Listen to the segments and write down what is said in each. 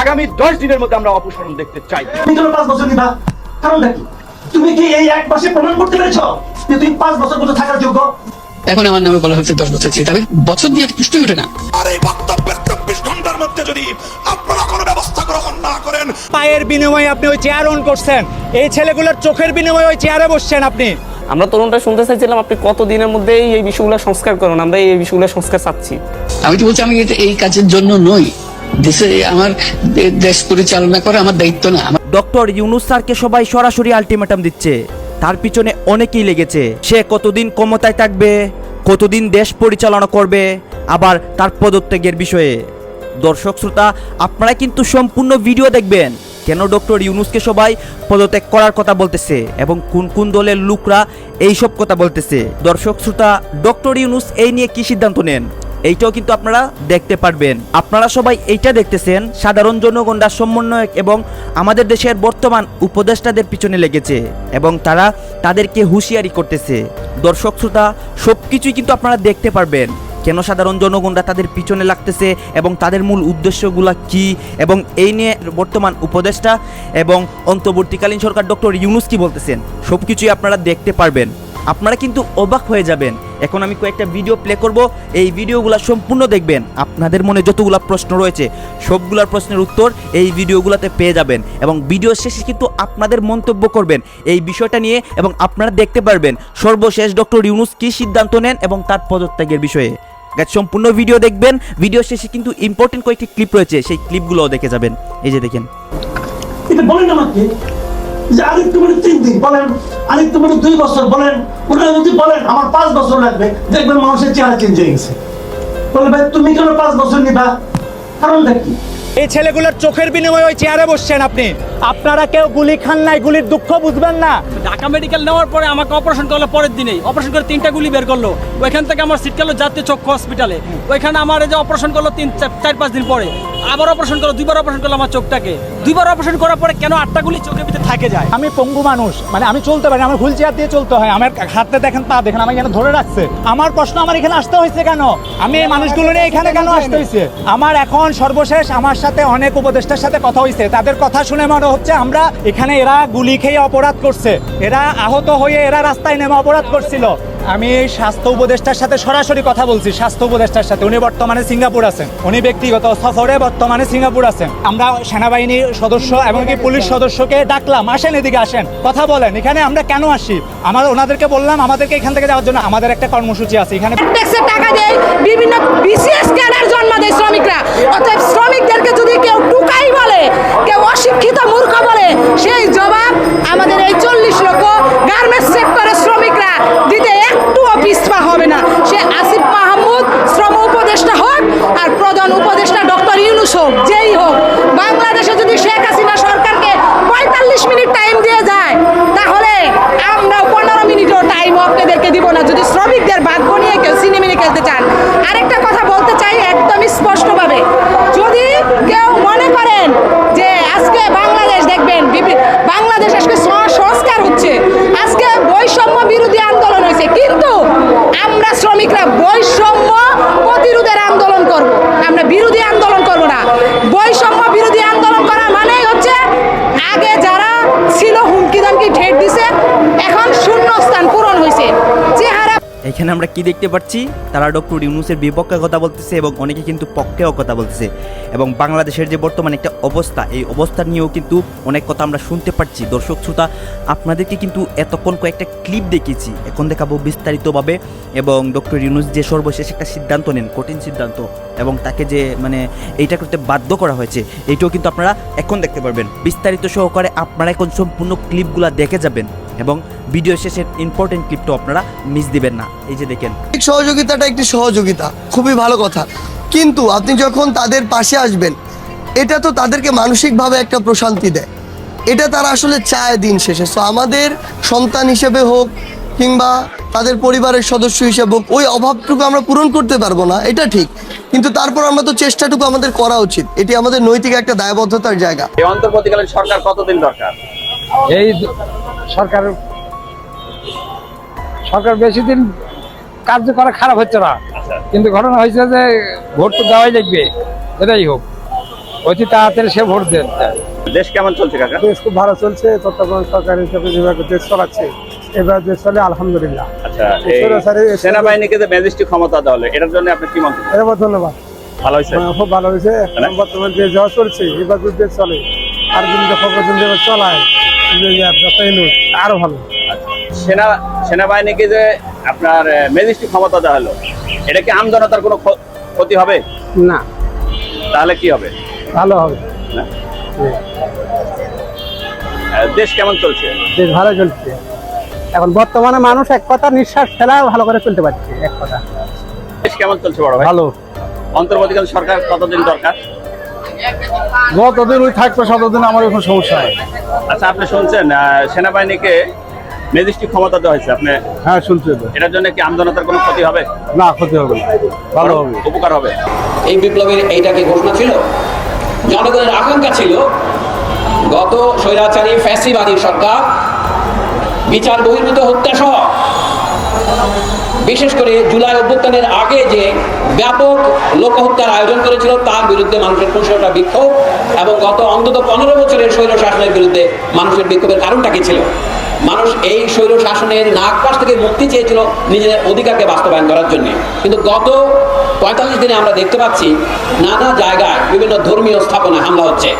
আগামী দশ দিনের মধ্যে আমরা অপসারণ দেখতে চাই। তুমি পাঁচ বছর নিবা কারণটা কি? তুমি কি এই এক মাসে প্রমাণ করতে পেরেছ যে তুমি পাঁচ বছর পর্যন্ত থাকার যোগ্য? এখন আমার নামে বলা হচ্ছে দশ বছর ছিল তবে বছর দিয়ে পুষ্টি ওঠে না। আর এই বক্তব্যের চব্বিশ ঘণ্টার মধ্যে যদি আপনারা কোনো ব্যবস্থা গ্রহণ না করেন পায়ের বিনিময়ে আপনি ওই চেয়ার অন করছেন। এই ছেলেগুলোর চোখের বিনিময়ে ওই চেয়ারে বসছেন আপনি। আমরা তরুণরা শুনতে চাইছিলাম আপনি কত দিনের মধ্যেই এই বিষয়গুলো সংস্কার করুন? আমরা এই বিষয়গুলো সংস্কার চাচ্ছি। আমি তো বলছি আমি এই কাজের জন্য নই। আমার দেশ পরিচালনা করা, আমার দায়িত্ব না। ডক্টর ইউনুস স্যারকে সবাই সরাসরি আলটিমেটাম দিচ্ছে। তার পিছনে অনেকেই লেগেছে। সে কতদিন ক্ষমতায় থাকবে, কতদিন দেশ পরিচালনা করবে, আবার তার পদত্যাগের বিষয়ে। দর্শক শ্রোতা আপনারা কিন্তু সম্পূর্ণ ভিডিও দেখবেন। কেন ডক্টর ইউনুসকে সবাই পদত্যাগ করার কথা বলতেছে এবং কোন কোন দলের লোকরা এইসব কথা বলতেছে? দর্শক শ্রোতা, ডক্টর ইউনুস এই নিয়ে কি সিদ্ধান্ত নেন? এইটাও কিন্তু আপনারা দেখতে পারবেন। আপনারা সবাই এইটা দেখতেছেন, সাধারণ জনগণরা সমন্বয়ক এবং আমাদের দেশের বর্তমান উপদেষ্টাদের পিছনে লেগেছে এবং তারা তাদেরকে হুঁশিয়ারি করতেছে। দর্শক, শ্রোতা সব কিছুই কিন্তু আপনারা দেখতে পারবেন। কেন সাধারণ জনগণরা তাদের পিছনে লাগতেছে এবং তাদের মূল উদ্দেশ্যগুলা কি এবং এই নিয়ে বর্তমান উপদেষ্টা এবং অন্তর্বর্তীকালীন সরকার ডক্টর ইউনুস কি বলতেছেন? সব কিছুই আপনারা দেখতে পারবেন। আপনারা কিন্তু অবাক হয়ে যাবেন। এখন আমি কয়েকটা ভিডিও প্লে করব। এই ভিডিওগুলো সম্পূর্ণ দেখবেন। আপনাদের মনে যতগুলো প্রশ্ন রয়েছে, সবগুলোর প্রশ্নের উত্তর এই ভিডিওগুলোতে পেয়ে যাবেন এবং ভিডিও শেষে কিন্তু আপনাদের মন্তব্য করবেন এই বিষয়টা নিয়ে এবং আপনারা দেখতে পারবেন সর্বশেষ ডক্টর ইউনুস কী সিদ্ধান্ত নেন এবং তার পদত্যাগের বিষয়ে। সম্পূর্ণ ভিডিও দেখবেন। ভিডিও শেষে কিন্তু ইম্পর্টেন্ট কয়েকটি ক্লিপ রয়েছে, সেই ক্লিপগুলোও দেখে যাবেন। এই যে দেখেন। এটা বলেন আমাকে। যে আরেকটু মানে তিন দিন বলেন, আরেকটু মানে দুই বছর বলেন, ওনারা যদি বলেন, আমার পাঁচ বছর লাগবে, দেখবেন মানুষের চেহারা চেঞ্জ হয়ে গেছে। বলে, ভাই, তুমি কেন পাঁচ বছর নিবা? কারণটা কি? এই ছেলেগুলোর চোখের বিনিময়ে ওই চেয়ারে বসছেন আপনি। আপনারা কেউ গুলি খান নাই গুলির দুঃখ বুঝবেন না। ঢাকা মেডিকেল নেওয়ার পরে আমাকে অপারেশন করল পরের দিনেই। অপারেশন করে তিনটা গুলি বের করল। ওইখান থেকে আমার সিট গেলো জাতীয় চক্ষু হসপিটালে ওইখানে আমার এই যে অপারেশন করল তিন চার পাঁচ দিন পরে। আবার অপারেশন করল দুইবার অপারেশন করল আমার চোখটাকে। দুইবার অপারেশন করার পরে কেন আটটা গুলি চোখের ভিতরে থাকে যায়? আমি পঙ্গু মানুষ মানে আমি চলতে পারি আমার হুইল চেয়ার দিয়ে চলতে হয়। আমার হাতে দেখেন পা দেখেন আমাকে এখানে ধরে রাখছে। আমার প্রশ্ন আমার এখানে আসতে হয়েছে কেন? আমি এই মানুষগুলো নিয়ে এখানে কেন আসতে হয়েছে? আমার এখন সর্বশেষ আমার সাথে অনেক উপদেষ্টার সাথে কথা হয়েছে। তাদের কথা শুনে মনে হচ্ছে আমরা, এখানে এরা গুলি খেয়ে অপরাধ করছে। এরা আহত হয়ে এরা রাস্তায় নেমে অপরাধ করছিল। আমি স্বাস্থ্য উপদেষ্টার সাথে সরাসরি কথা বলছি, স্বাস্থ্য উপদেষ্টার সাথে। উনি বর্তমানে সিঙ্গাপুর আছেন। উনি ব্যক্তিগত সফরে বর্তমানে সিঙ্গাপুর আছেন। আমরা সেনাবাহিনীর সদস্য এমনকি পুলিশ সদস্যকে ডাকলাম, আসেন এদিকে আসেন, কথা বলেন, এখানে আমরা কেন আসি? আমার ওনাদেরকে বললাম, আমাদেরকে এখান থেকে যাওয়ার জন্য আমাদের একটা কর্মসূচি আছে, এখানে ট্যাক্সের টাকা দেয় বিভিন্ন বিসিএস ক্যাডার জন্ম দেয় শ্রমিকরা। অতএব শ্রমিকদেরকে যদি কেউ টুকাই বলে, কেউ অশিক্ষিত মূর্খ বলে संविधान की ठेठ दी এখানে আমরা কি দেখতে পাচ্ছি? তারা ডক্টর ইউনুসের বিপক্ষে কথা বলতেছে এবং অনেকে কিন্তু পক্ষেও কথা বলতেছে। এবং বাংলাদেশের যে বর্তমান একটা অবস্থা, এই অবস্থা নিয়েও কিন্তু অনেক কথা আমরা শুনতে পাচ্ছি। দর্শক, শ্রোতা, আপনাদেরকে কিন্তু এতক্ষণ কয়েকটা ক্লিপ দেখেছি এখন দেখাবো বিস্তারিতভাবে এবং ডক্টর ইউনুস যে সর্বশেষ একটা সিদ্ধান্ত নেন, কঠিন সিদ্ধান্ত, এবং তাকে যে মানে এইটা করতে বাধ্য করা হয়েছে, এইটাও কিন্তু আপনারা এখন দেখতে পারবেন। বিস্তারিত সহকারে আপনারা এখন সম্পূর্ণ ক্লিপগুলো দেখে যাবেন। এবং ভিডিও শেষের ইম্পর্টেন্ট ক্লিপটাও আপনারা মিস দিবেন না। এই যে দেখেন। সহযোগিতাটা একটি সহযোগিতা খুবই ভালো কথা। কিন্তু আপনি যখন তাদের পাশে আসবেন এটা তো তাদেরকে মানসিকভাবে একটা প্রশান্তি দেয়। এটা তারা আসলে চায় দিন শেষে। সো আমাদের সন্তান হিসেবে হোক কিংবা তাদের পরিবারের সদস্য হিসেবে হোক ওই অভাবটুকু আমরা পূরণ করতে পারব না এটা ঠিক। কিন্তু তারপর আমরা তো চেষ্টাটুকু আমাদের করা উচিত। এটি আমাদের নৈতিক একটা দায়বদ্ধতার জায়গা। এই অন্তর্বর্তীকালীন সরকার কতদিন দরকার? এই সরকার সরকার বেশি দিন কার্য করা খারাপ হচ্ছে না। কিন্তু ঘটনা হয়েছে যে ভোট তো দেওয়াই লাগবে এটাই হোক। অতি তাড়াতাড়ি সে ভোট দেন। দেশ কেমন চলছে কাকা? দেশ খুব ভালো চলছে তত্ত্বাবধান সরকার হিসেবে যেভাবে দেশ চালাচ্ছে এবার দেশ চলে আলহামদুলিল্লাহ। আচ্ছা সেনাবাহিনীকে যে ম্যাজিস্ট্রেট ক্ষমতা দেওয়া হলো এটার জন্য আপনি কি মন্তব্য? এবার ধন্যবাদ। ভালো হয়েছে? হ্যাঁ, খুব ভালো হয়েছে। এখন বর্তমানে দেশ যাওয়া চলছে এবার যদি দেশ চলে আর যদি চলায় আরও ভালো। সেনা সেনাবাহিনীকে যে আপনার ম্যাজিস্ট্রেট ক্ষমতা দেওয়া হলো এটা কি আমজনতার কোনো ক্ষতি হবে? না। তাহলে কি হবে? ভালো হবে। আহ, দেশ কেমন চলছে? দেশ ভালো চলছে। এখন বর্তমানে মানুষ এক কথা নিঃশ্বাস ফেলা ভালো করে চলতে পারছে এক কথা। দেশ কেমন চলছে বড় ভাই? ভালো। অন্তর্বর্তীকালীন সরকার কতদিন দরকার? যতদিন ওই থাকবে ততদিন আমার এখন সমস্যা হয়। আচ্ছা আপনি শুনছেন আহ, সেনাবাহিনীকে ম্যাজিস্ট্রেট ক্ষমতা দেওয়া হয়েছে আপনি হ্যাঁ শুনছি তো। এটার জন্য কি আমজনতার কোনো ক্ষতি হবে? না ক্ষতি হবে না। ভালো হবে। উপকার হবে? এই বিপ্লবের এইটা কি ঘোষণা ছিল? জনগণের আকাঙ্ক্ষা ছিল গত স্বৈরাচারী ফ্যাসিবাদী সরকার বিচার বহির্ভূত হত্যা সহ বিশেষ করে জুলাই অভ্যুত্থানের আগে যে ব্যাপক লোকহত্যার আয়োজন করেছিল, তার বিরুদ্ধে মানুষের পনেরোটা বিক্ষোভ এবং গত অন্তত পনেরো বছরের স্বৈর শাসনের বিরুদ্ধে মানুষের বিক্ষোভের কারণটা কি ছিল? মানুষ এই স্বৈর শাসনের নাগপাশ থেকে মুক্তি চেয়েছিল নিজেদের অধিকারকে বাস্তবায়ন করার জন্য। কিন্তু গত পঁয়তাল্লিশ দিনে আমরা দেখতে পাচ্ছি, নানা জায়গায় বিভিন্ন ধর্মীয় স্থাপনায় হামলা হচ্ছে।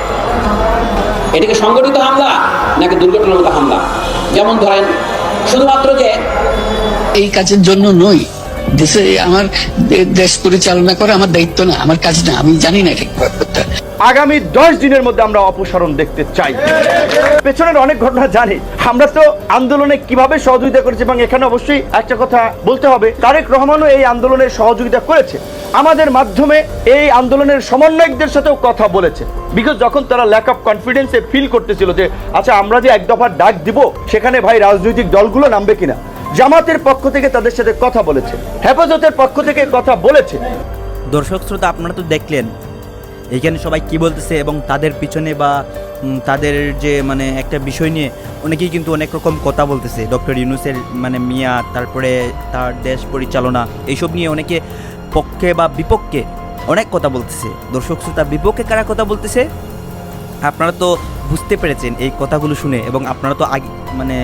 এটিকে সংগঠিত হামলা নাকি দুর্ঘটনাগত হামলা? যেমন ধরেন, শুধুমাত্র যে এই কাজের জন্য নই। দেশে আমার দেশ পরিচালনা করা আমার দায়িত্ব না, আমার কাজ না, আমি জানি না এটা আগামী দশ দিনের মধ্যে আমরা অপসারণ দেখতে চাই। পেছনের অনেক ঘটনা জানি। আমরা তো আন্দোলনে কীভাবে সহযোগিতা করেছি এবং এখানে অবশ্যই একটা কথা বলতে হবে। তারেক রহমানও এই আন্দোলনে সহযোগিতা করেছে। আমাদের মাধ্যমে এই আন্দোলনের সমন্বয়কদের সাথেও কথা বলেছে। বিকজ যখন তারা ল্যাক অফ কনফিডেন্সে ফিল করতেছিল যে আচ্ছা আমরা যে এক দফার ডাক দিব, সেখানে ভাই রাজনৈতিক দলগুলো নামবে কিনা? জামাতের পক্ষ থেকে তাদের সাথে কথা বলেছে। হেফাজতের পক্ষ থেকে কথা বলেছে। দর্শক শ্রোতা, আপনারা তো দেখলেন। এখানে সবাই কি বলতেছে এবং তাদের পিছনে বা তাদের যে মানে একটা বিষয় নিয়ে অনেকেই কিন্তু অনেক রকম কথা বলতেছে। ডক্টর ইউনুসের মানে মিয়া, তারপরে তার দেশ পরিচালনা, এইসব নিয়ে অনেকে পক্ষে বা বিপক্ষে অনেক কথা বলতেছে। দর্শক শ্রোতা, বিপক্ষে কারা কথা বলতেছে? আপনারা তো বুঝতে পেরেছেন এই কথাগুলো শুনে এবং আপনারা তো আগে মানে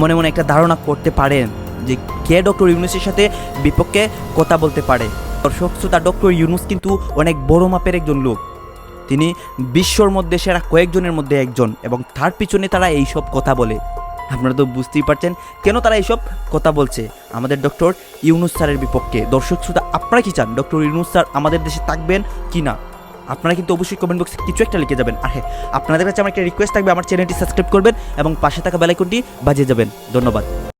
মনে মনে একটা ধারণা করতে পারেন যে কে ডক্টর ইউনুসের সাথে বিপক্ষে কথা বলতে পারে। দর্শক, শ্রোতা, ডক্টর ইউনুস কিন্তু অনেক বড় মাপের একজন লোক। তিনি বিশ্বর মধ্যে সেরা কয়েকজনের মধ্যে একজন এবং তার পিছনে তারা এইসব কথা বলে। আপনারা তো বুঝতেই পারছেন কেন তারা এইসব কথা বলছে আমাদের ডক্টর ইউনুস স্যারের বিপক্ষে। দর্শক, শ্রোতা, আপনারা কি চান? ডক্টর ইউনুস স্যার আমাদের দেশে থাকবেন কি না? আপনারা কিন্তু অবশ্যই কমেন্ট বক্সে কিছু একটা লিখে যাবেন। আর হ্যাঁ আপনাদের কাছে আমার একটা রিকোয়েস্ট থাকবে, আমার চ্যানেলটি সাবস্ক্রাইব করবেন এবং পাশে থাকা বেলাইকনটি বাজিয়ে যাবেন। ধন্যবাদ।